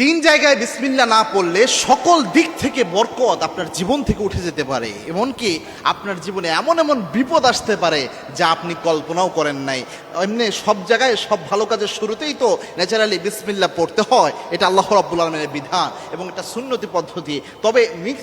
তিন জায়গায় বিসমিল্লা না পড়লে সকল দিক থেকে বরকত আপনার জীবন থেকে উঠে যেতে পারে। এমনকি আপনার জীবনে এমন এমন বিপদ আসতে পারে যা আপনি কল্পনাও করেন নাই। এমনি সব জায়গায় সব ভালো কাজের শুরুতেই তো ন্যাচারালি বিসমিল্লা পড়তে হয়। এটা আল্লাহ রাব্বুল আলমের বিধান এবং এটা সুন্নতি পদ্ধতি। তবে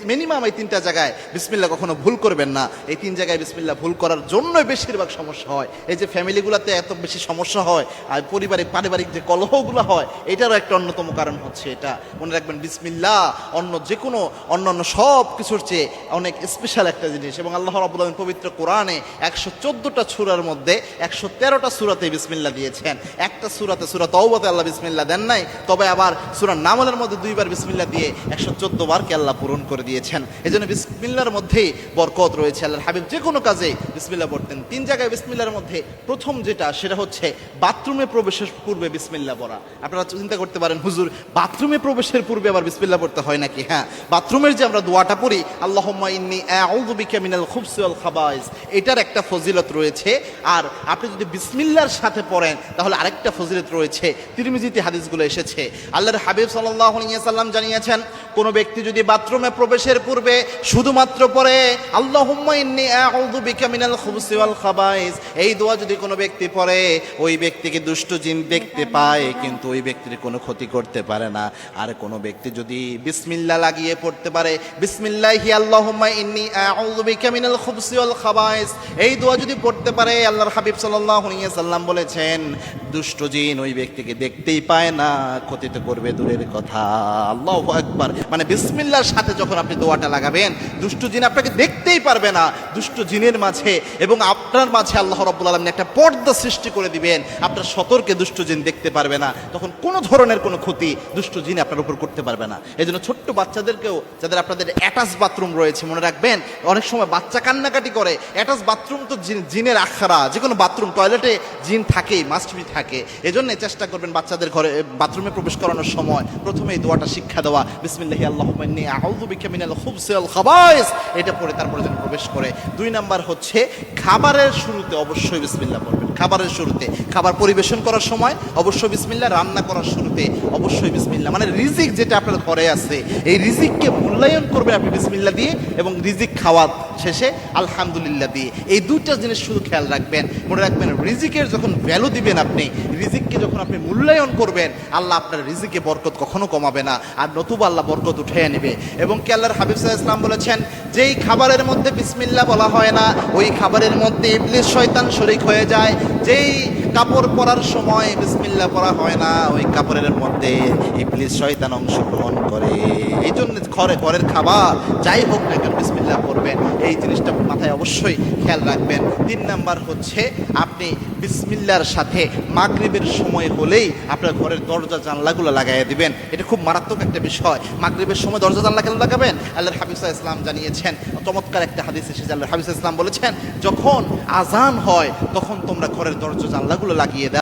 মিনিমাম এই তিনটা জায়গায় বিসমিল্লা কখনো ভুল করবেন না। এই তিন জায়গায় বিসমিল্লা ভুল করার জন্যই বেশিরভাগ সমস্যা হয়। এই যে ফ্যামিলিগুলোতে এত বেশি সমস্যা হয় আর পরিবারিক, পারিবারিক যে কলহগুলো হয়, এটারও একটা অন্যতম কারণ হচ্ছে এটা। মনে রাখবেন বিসমিল্লা অন্য যে কোনো অন্য অন্য সব কিছুর চেয়ে অনেক স্পেশাল একটা জিনিস এবং আল্লাহ রাবুল আলম পবিত্র কোরআনে একশো চোদ্দোটা ছুরার মধ্যে একশো তেরোটা সুরাতে বিসমিল্লা দিয়েছেন। একটা সুরাতে সুরা তওবাতে আল্লাহ বিসমিল্লা দেন নাই, তবে আবার সুরার নামলের মধ্যে দুইবার বিসমিল্লা দিয়ে একশো চোদ্দ বারকে আল্লাহ পূরণ করে দিয়েছেন। এই জন্য বিসমিল্লার মধ্যেই বরকত রয়েছে আল্লাহর হাবিব। যে কোনো কাজে বিসমিল্লা পড়তেন। তিন জায়গায় বিসমিল্লার মধ্যে প্রথম যেটা, সেটা হচ্ছে বাথরুমে প্রবেশের পূর্বে বিসমিল্লা পড়া। আপনারা চিন্তা করতে পারেন, হুজুর, বাথরুমে প্রবেশের পূর্বে আবার বিসমিল্লা পড়তে হয় নাকি? হ্যাঁ বাথরুমের যে আমরা দোয়াটা পড়ি আল্লাহ ইন্নী মিনাল ওয়াল এটার একটা ফজিলত রয়েছে। আর আপনি যদি বিসমিল্লার সাথে পড়েন, তাহলে আরেকটা ফজিলত রয়েছে। তিরমিজিতে হাদিসগুলো এসেছে। আল্লাহর হাবিব সাল্লাহ সাল্লাম জানিয়েছেন কোন ব্যক্তি যদি বাথরুমে প্রবেশের পূর্বে শুধুমাত্র পরে খাবাইস এই দোয়া যদি কোনো ব্যক্তি পড়ে, ওই ব্যক্তিকে দুষ্ট জিন দেখতে পায়, কিন্তু ওই ব্যক্তির কোনো ক্ষতি করতে পারে না। আর কোনো ব্যক্তি যদি বিসমিল্লা লাগিয়ে পড়তে পারে, বিসমিল্লাহি আল্লাহুম্মা ইন্নী আউযু বিকা মিনাল খুবসি ওয়াল খাবাইস এই দোয়া যদি পড়তে পারে, আল্লাহর হাবিব সাল্লাল্লাহু আলাইহি সাল্লাম বলেছেন দুষ্ট জিন ওই ব্যক্তিকে দেখতেই পায় না ক্ষতি তো করবে দূরের কথা। আল্লাহ একবার মানে বিসমিল্লার সাথে যখন আপনি দোয়াটা লাগাবেন, দুষ্ট জিন আপনাকে দেখতেই পারবে না। দুষ্ট জিনের মাঝে এবং আপনার মাঝে আল্লাহ রাব্বুল আলামিন একটা পর্দা সৃষ্টি করে দিবেন। আপনার সতর্কে দুষ্ট জিন দেখতে পারবে না। তখন কোনো ধরনের কোনো ক্ষতি দুষ্ট জিন আপনার উপর করতে পারবে না। এই জন্য ছোট্ট বাচ্চাদেরকেও, যাদের আপনাদের অ্যাটাচ বাথরুম রয়েছে, মনে রাখবেন, অনেক সময় বাচ্চা কান্নাকাটি করে অ্যাটাচ বাথরুম তো জিন- জিনের আখারা যে কোনো বাথরুম টয়লেটে জিন থাকেই মাস্ট বি থাকে। এজন্য চেষ্টা করবেন বাচ্চাদের ঘরে বাথরুমে প্রবেশ করানোর সময়। প্রথমে দোয়াটা শিক্ষা দেওয়া, বিসমিল্লাহি, আল্লাহুম্মা ইন্নী আউযু বিকা মিনাল খুবসিল খাবাইস। এটা পড়ে তারপরে যেন প্রবেশ করে। দুই নাম্বার হচ্ছে, খাবারের শুরুতে অবশ্যই বিসমিল্লাহ পড়বেন। খাবারের শুরুতে। খাবার পরিবেশন করার সময় অবশ্যই বিসমিল্লা রান্না করার শুরুতে অবশ্যই বিসমিল্লা মানে রিজিক যেটা আপনার ঘরে আছে, এই রিজিককে মূল্যায়ন করবে আপনি বিসমিল্লা দিয়ে এবং রিজিক খাওয়া শেষে আলহামদুলিল্লাহ দিয়ে। এই দুইটা জিনিস শুধু খেয়াল রাখবেন। মনে রাখবেন, রিজিকের যখন ভ্যালু দিবেন আপনি, রিজিককে যখন আপনি মূল্যায়ন করবেন, আল্লাহ আপনার রিজিকে বরকত কখনো কমাবে না। আর নতুবা আল্লাহ বরকত উঠে নেবে। এবং কি আল্লাহর হাবিব সাহা ইসলাম বলেছেন যেই খাবারের মধ্যে বিসমিল্লা বলা হয় না, ওই খাবারের মধ্যে ইবলিশ শয়তান শরিক হয়ে যায়। যেই কাপড় পরার সময় বিসমিল্লা পরা হয় না, ওই কাপড়ের মধ্যে ইবলিশ শয়তান অংশগ্রহণ করে। এই জন্য ঘরে, ঘরের খাবার, যাই হোক না কেন পড়বেন এই জিনিসটা মাথায় অবশ্যই খেয়াল রাখবেন। তিন নাম্বার হচ্ছে আপনি বিসমিল্লার সাথে মাগরিবের সময় হলেই আপনার ঘরের দরজা জানলাগুলো লাগাইয়া দিবেন। এটা খুব মারাত্মক একটা বিষয়। মাগরিবের সময় দরজা জানলা কেন লাগাবেন? আল্লাহ হাবিসা ইসলাম জানিয়েছেন, চমৎকার একটা হাদিস এসেছে আল্লাহ হাবিসা ইসলাম বলেছেন, যখন আজান হয়, তখন তোমরা ঘরের দরজা জানলাগুলো লাগিয়ে দাও।